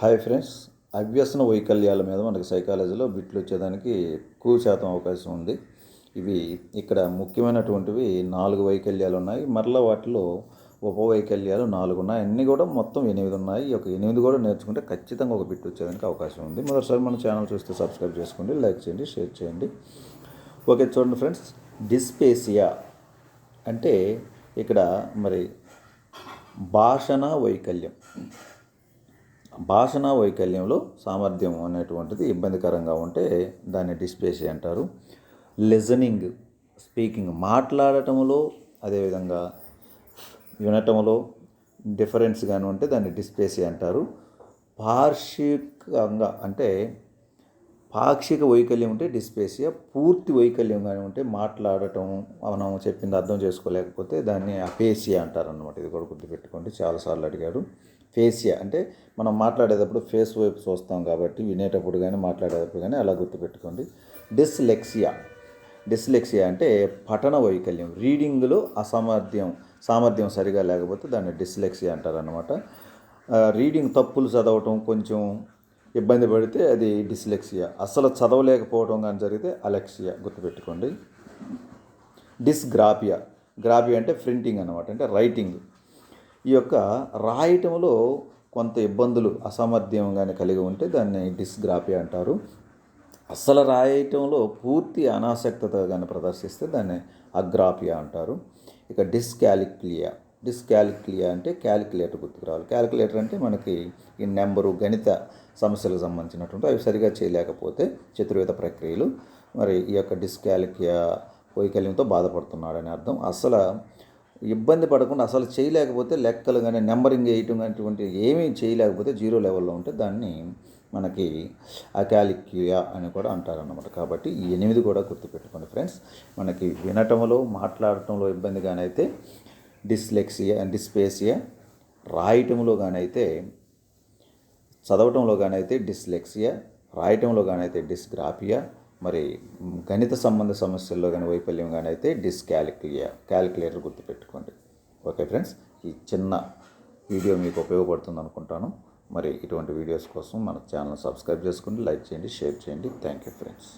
Hi friends అవ్యసన వైకల్యాల మీద మనకి సైకాలజీలో బిట్లు వచ్చేదానికి ఎక్కువ శాతం అవకాశం ఉంది. ఇవి ఇక్కడ ముఖ్యమైనటువంటివి నాలుగు వైకల్యాలు ఉన్నాయి. మరలా వాటిలో ఉపవైకల్యాలు నాలుగు ఉన్నాయి. అన్నీ కూడా మొత్తం ఎనిమిది ఉన్నాయి. ఒక ఎనిమిది కూడా నేర్చుకుంటే ఖచ్చితంగా ఒక బిట్ వచ్చేదానికి అవకాశం ఉంది. మొదటిసారి మన ఛానల్ చూస్తే సబ్స్క్రైబ్ చేసుకోండి లైక్ చేయండి షేర్ చేయండి. ఓకే చూడండి ఫ్రెండ్స్ డిస్పేసియా అంటే ఇక్కడ మరి భాషణ వైకల్యం. భాషణ వైకల్యంలో సామర్థ్యం అనేటువంటిది ఇబ్బందికరంగా ఉంటే దాన్ని డిస్పేసి అంటారు లిజనింగ్ స్పీకింగ్ మాట్లాడటంలో అదేవిధంగా వినటంలో డిఫరెన్స్ కానీ ఉంటే దాన్ని డిస్పేసి అంటారు పార్షికంగా అంటే పాక్షిక వైకల్యం ఉంటే డిస్పేసియా పూర్తి వైకల్యం కానీ ఉంటే మాట్లాడటం మనం చెప్పింది అర్థం చేసుకోలేకపోతే దాన్ని అపేసియా అంటారు అనమాట ఇది కూడా గుర్తుపెట్టుకోండి. చాలాసార్లు అడిగారు. ఫేసియా అంటే మనం మాట్లాడేటప్పుడు ఫేస్ వైపు చూస్తాం కాబట్టి వినేటప్పుడు కానీ మాట్లాడేటప్పుడు కానీ అలా గుర్తుపెట్టుకోండి. డిస్లెక్సియా. డిస్లెక్సియా అంటే పఠన వైకల్యం. రీడింగ్లో అసామర్థ్యం సామర్థ్యం సరిగా లేకపోతే దాన్ని డిస్లెక్సియా అంటారనమాట రీడింగ్ తప్పులు చదవటం కొంచెం ఇబ్బంది పడితే అది డిస్లెక్సియా. అసలు చదవలేకపోవడం కానీ జరిగితే అలెక్సియా గుర్తుపెట్టుకోండి. డిస్గ్రాపియా గ్రాపియా అంటే ప్రింటింగ్ అనమాట అంటే రైటింగ్. ఈ యొక్క రాయటంలో కొంత ఇబ్బందులు అసామర్థ్యం కానీ కలిగి ఉంటే దాన్ని డిస్గ్రాఫియా అంటారు. అసలు రాయటంలో పూర్తి అనాసక్తత కానీ ప్రదర్శిస్తే దాన్ని అగ్రాపియా అంటారు. ఇక డిస్కాలిక్లియా. డిస్కాలిక్లియా అంటే క్యాలిక్యులేటర్ గుర్తుకు రావాలి. క్యాలిక్యులేటర్ అంటే మనకి ఈ నెంబరు గణిత సమస్యలకు సంబంధించినటువంటి అవి సరిగా చేయలేకపోతే చతుర్వేద ప్రక్రియలు. మరి ఈ యొక్క డిస్కాలిక్లియా వైకల్యంతో బాధపడుతున్నాడని అర్థం. అసలు ఇబ్బంది పడకుండా అసలు చేయలేకపోతే లెక్కలు కానీ నెంబరింగ్ వేయటం అటువంటి ఏమీ చేయలేకపోతే జీరో లెవెల్లో ఉంటే దాన్ని మనకి అకాలిక్యుయా అని కూడా అంటారన్నమాట. కాబట్టి ఈ ఎనిమిది కూడా గుర్తుపెట్టుకోండి ఫ్రెండ్స్. మనకి వినటంలో మాట్లాడటంలో ఇబ్బంది డిస్లెక్సియా డిస్పేసియా రాయటంలో కానైతే అయితే చదవటంలో కానైతే అయితే డిస్లెక్సియా రాయటంలో కానైతే అయితే డిస్గ్రాఫియా మరి గణిత సంబంధ సమస్యల్లో కానీ వైఫల్యం కానీ అయితే డిస్కాలిక్యులియా క్యాలిక్యులేటర్ గుర్తుపెట్టుకోండి. ఓకే ఫ్రెండ్స్ ఈ చిన్న వీడియో మీకు ఉపయోగపడుతుంది అనుకుంటాను. మరి ఇటువంటి వీడియోస్ కోసం మన ఛానల్ సబ్స్క్రైబ్ చేసుకోండి లైక్ చేయండి షేర్ చేయండి. Thank you friends.